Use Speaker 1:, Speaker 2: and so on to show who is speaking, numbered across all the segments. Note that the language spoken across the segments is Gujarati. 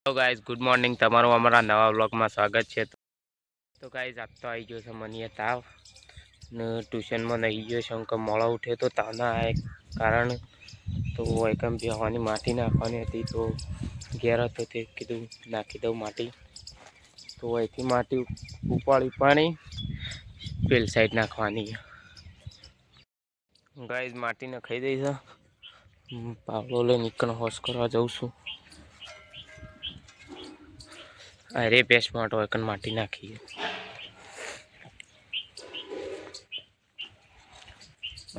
Speaker 1: Hello guys, good morning. તમારું અમારા નવા બ્લોગમાં સ્વાગત છે. તો ગાઈઝ, આજ તો આવી ગયો છે મને તાવ. ને ટ્યુશનમાં નહીં ગયો છે અંક મોડો ઉઠ્યો તો તાવના એક કારણ. તો એકમ બેહવાની માટી નાખવાની હતી, તો ઘેર હતો તે કીધું નાખી દઉં માટી. તો અહીંથી માટી ઉપાડી પાણી, પેલ સાઈડ નાખવાની. ગાઈઝ માટી નખાઈ દઈ છે પાવલો લઈને નીકળ હોશ કરવા જાઉં છું. અરે પેસ્ટ માટો એકન માટી નાખીએ.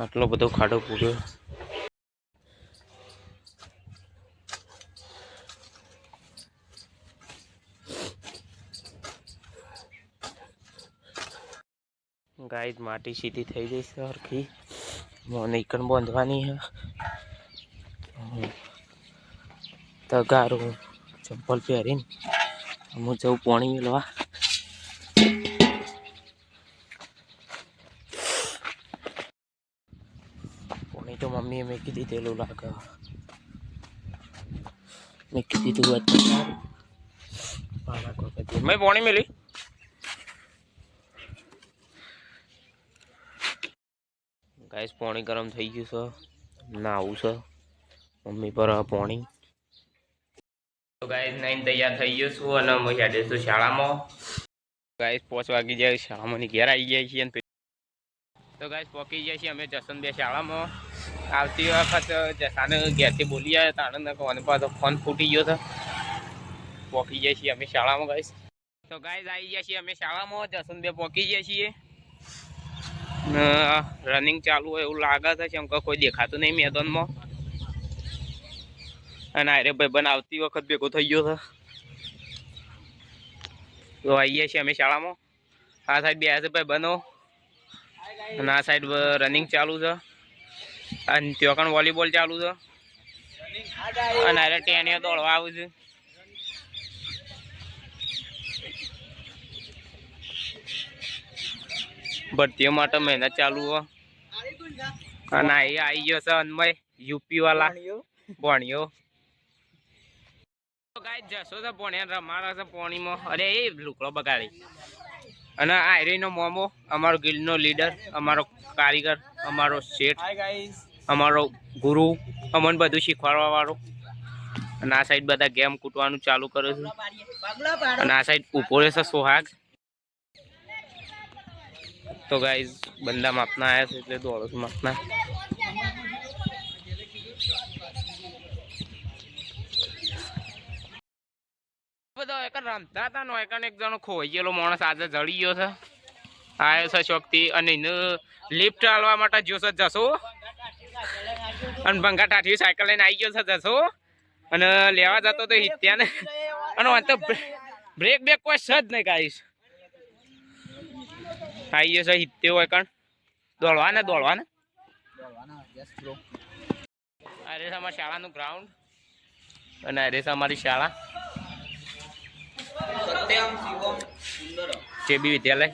Speaker 1: આટલો બધો ખાડો પૂર્યો. ગાય માટી સીધી થઈ ગઈ છે સરખી. મને એકન બાંધવાની હે તગારું, ચંપલ પહેરીને. હું જઉં પાણી મેળવા. પાણી તો મમ્મીએ મેકી દીધેલું લાગે. મેકી દીધું હોત તો સારું. મેં પાણી મેલી. ગાઈસ, પાણી ગરમ થઈ ગયું છે. નાવું છે. મમ્મી પર પાણી. તો ગાઈસ નાઈન તૈયાર થઈ ગયો છું અને હું હેડે છું શાળામાં. ગાઈસ પાંચ વાગી જાય શાળામાં ઘેર આવી જાય છીએ તો ગાઈસ પહોંચી જાય છીએ અમે જસન બે શાળામાં. આવતી વખત જસાને ઘેરથી બોલી આવ્યા હતા આનંદ ફોન પાછો ફોન ફૂટી ગયો હતો પહોંચી જાય છીએ અમે શાળામાં ગાઈસ તો ગાઈસ આવી ગયા છીએ અમે શાળામાં, જસન બે પહોંચી જાય છીએ. રનિંગ ચાલુ હોય એવું લાગે છે કે કોઈ દેખાતું નહીં મેદાનમાં. અને અરે ભાઈ બન આવતી વખત ભેગો થઈ ગયો છે. તો આવીએ છીએ અમે શાળામાં. આ સાઈડ બે છે ભાઈ બનો. અને આ સાઈડ રનિંગ ચાલુ છે. અને ત્યાં વોલીબોલ ચાલુ છે. અને અરે ટેણીઓ દોડવા આવું છે. ભરતીઓ માટે મહેનત ચાલુ હોય અને આ આવી ગયો છે અન્મય યુપી વાળા. ભણ્યો. ગાય જશો તો પોણે રમાડે છે પોણીમાં. અરે એ લુકડો બગાડી. અને આયરીનો મોમો અમારો ગિલ્ડનો લીડર અમારો કારીગર અમારો શેઠ અમારો ગુરુ અમને બધું શીખવાડવા વાળો અને આ સાઈડ બધા ગેમ કૂટવાનું ચાલુ કરે છે. અને આ સાઈડ ઊભો રહેશે સોહાગ. તો ગાઈઝ બંદા માપના આવ્યા છે એટલે દોડો માપના. બધો એક રમતા હતા નો, એક એક જણો ખોઈ ગયેલો માણસ આજે જડી ગયો છે. આવ્યો છે શોખથી અને લિફ્ટ હાલવા માટે જોશો જશો. અને ભંગા ટાઠી સાયકલ લઈને આવી ગયો છે જશો. અને લેવા જતો તો હિત્યાને. અને તો બ્રેક બ્રેક કોઈ છે જ નહીં ગાઈશ આવી ગયો છે હિત્યો હોય કણ દોડવા ને દોડવા ને અરે અમારી શાળાનું ગ્રાઉન્ડ અને અરે અમારી શાળા. જે બી વિદ્યાલય.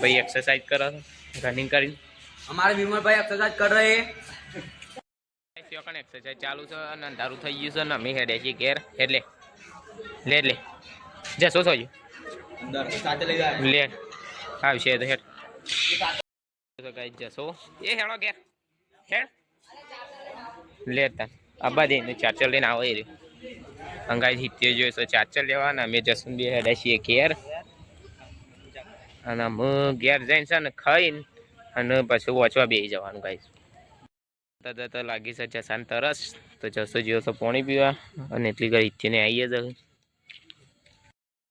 Speaker 1: ભાઈ એક્સરસાઇઝ કરો રનિંગ
Speaker 2: કરી અમારે વિમલભાઈ એક્સરસાઇઝ કર
Speaker 1: રહે. ચોકણ એક્સરસાઇઝ ચાલુ છે અને અંધારું થઈ ગયું છે ને અમે હેડે છીએ ઘેર. એટલે લે લે.
Speaker 2: જે શું થયું?
Speaker 1: લે. આવશે તો હેડ. જશો. એ હેડો ઘેર. હેડ. લે તાર અબ્બા જઈને ચાર્જર લઈને આવો એ રહ્યું. અંગાઈ હિત્યો જોઈએ તો ચાચર લેવાના, અમે જશું બે હેડે છીએ ઘેર. અને અમે ઘેર જઈને છે ને ખાઈને અને પછી વાંચવા બેસી જવાનું ગાઈ તરત લાગી છે જસાન તરસ, તો જસો જીવો તો પાણી પીવા અને એટલી ઘર હિત્યને આવીએ જ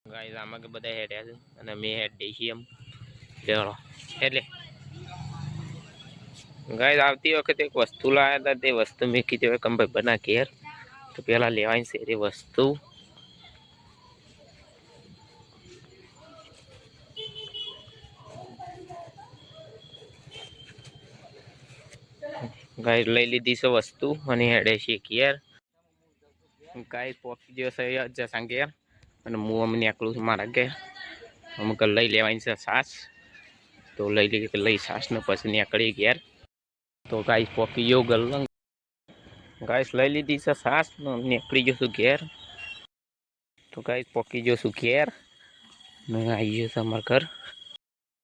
Speaker 1: ગાઈઝ આમાં કે બધા હેડ્યા છે અને મેં હેડ દઈ છીએ એમ. ચલો એટલે ગાઈઝ આવતી વખતે એક વસ્તુ લાવ્યા હતા, તે વસ્તુ મેં કીધી હવે કંભાઈ બના ઘેર. તો પેલા લેવાની છે એ વસ્તુ. ગાય લઈ લીધી છે વસ્તુ, અને હેડે છીએ ઘેર. ગાય પોપી દિવસ છે જસા ઘેર અને હું અમને એકલું છું મારા ઘેર. અમુક લઈ લેવાની છે સાસ તો લઈ લઈ લઈ સાસ ને પછી નીકળી ઘેર. તો ગાય પોપી ગયો ગલ્લંગ ગાઈસ લઈ લીધી છે સાસ નીકળી જશું ઘેર. તો ગાઈસ પોકી ગયો ઘેર. ને આવી છે અમારા ઘર.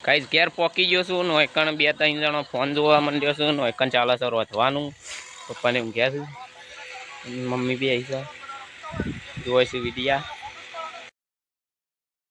Speaker 1: ગાઈસ ઘેર પોકી નો એકણ બે ત્રણ જણો ફોન જોવા માંડ્યો છું, નો એકણ ચાલે છે રોધવાનું પપ્પાને ઊંઘ્યા છું, મમ્મી બી આવી છે. છે વિડિયા.